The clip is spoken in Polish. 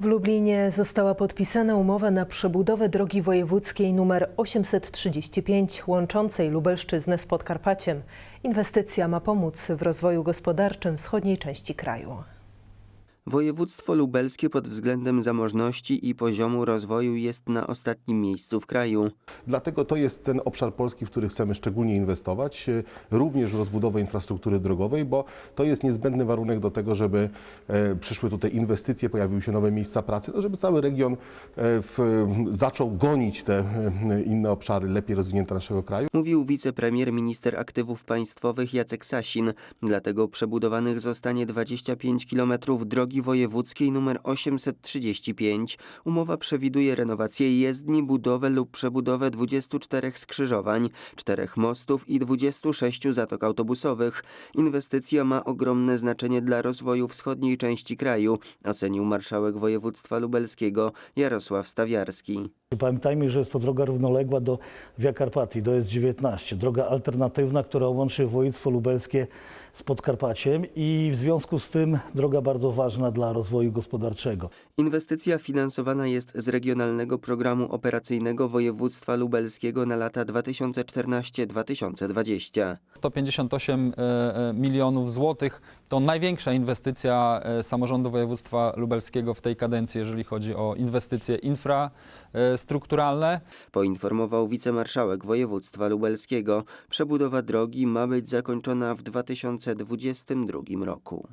W Lublinie została podpisana umowa na przebudowę drogi wojewódzkiej nr 835 łączącej Lubelszczyznę z Podkarpaciem. Inwestycja ma pomóc w rozwoju gospodarczym wschodniej części kraju. Województwo lubelskie pod względem zamożności i poziomu rozwoju jest na ostatnim miejscu w kraju. Dlatego to jest ten obszar Polski, w który chcemy szczególnie inwestować, e, również w rozbudowę infrastruktury drogowej, bo to jest niezbędny warunek do tego, żeby e, przyszły tutaj inwestycje, pojawiły się nowe miejsca pracy, no żeby cały region e, w, zaczął gonić te inne obszary lepiej rozwinięte naszego kraju. Mówił wicepremier minister aktywów państwowych Jacek Sasin. Dlatego przebudowanych zostanie 25 km drogi wojewódzkiej nr 835. Umowa przewiduje renowację jezdni, budowę lub przebudowę 24 skrzyżowań, 4 mostów i 26 zatok autobusowych. Inwestycja ma ogromne znaczenie dla rozwoju wschodniej części kraju, ocenił marszałek województwa lubelskiego Jarosław Stawiarski. Pamiętajmy, że jest to droga równoległa do Via Carpatii, do S19. Droga alternatywna, która łączy województwo lubelskie z Podkarpaciem i w związku z tym droga bardzo ważna dla rozwoju gospodarczego. Inwestycja finansowana jest z Regionalnego Programu Operacyjnego Województwa Lubelskiego na lata 2014-2020. 158 e, e, milionów złotych to największa inwestycja e, samorządu województwa lubelskiego w tej kadencji, jeżeli chodzi o inwestycje infrastrukturalne. Poinformował wicemarszałek województwa lubelskiego. Przebudowa drogi ma być zakończona w 2022 roku.